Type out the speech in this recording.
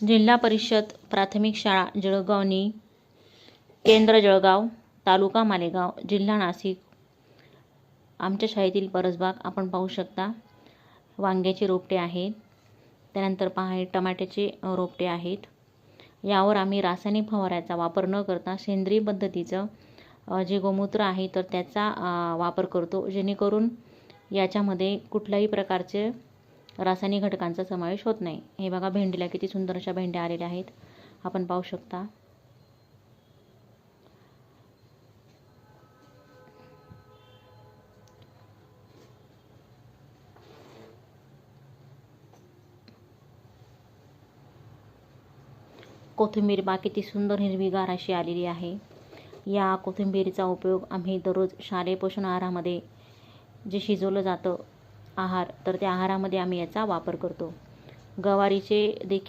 जिल्हा परिषद प्राथमिक शाळा जळगावनी केंद्र जळगाव तालुका मालेगाव जिल्हा नाशिक. आमच्या शाळेतील परसबाग आपण पाहू शकता. वांग्याचे रोपटे आहेत. त्यानंतर पहा टमाट्याचे रोपटे आहेत. यावर आम्ही रासायनिक फवाऱ्याचा वापर न करता सेंद्रिय पद्धतीचं जे गोमूत्र आहे तर त्याचा वापर करतो जेणेकरून याच्यामध्ये कुठल्याही प्रकारचे रासायनिक घटकांचा समावेश होत नाही. हे बघा भेंडीला किती सुंदर अशा भेंड्या आलेल्या आहेत. आपण पाहू शकता. कोथिंबीर बा किती सुंदर हिरवीगार अशी आलेली आहे. या कोथिंबीरीचा उपयोग आम्ही दररोज शालेय पोषण आहारामध्ये जे शिजवलं जातं आहार तर त्या आहारामध्ये आम्ही याचा वापर करतो. गवारीचे देखील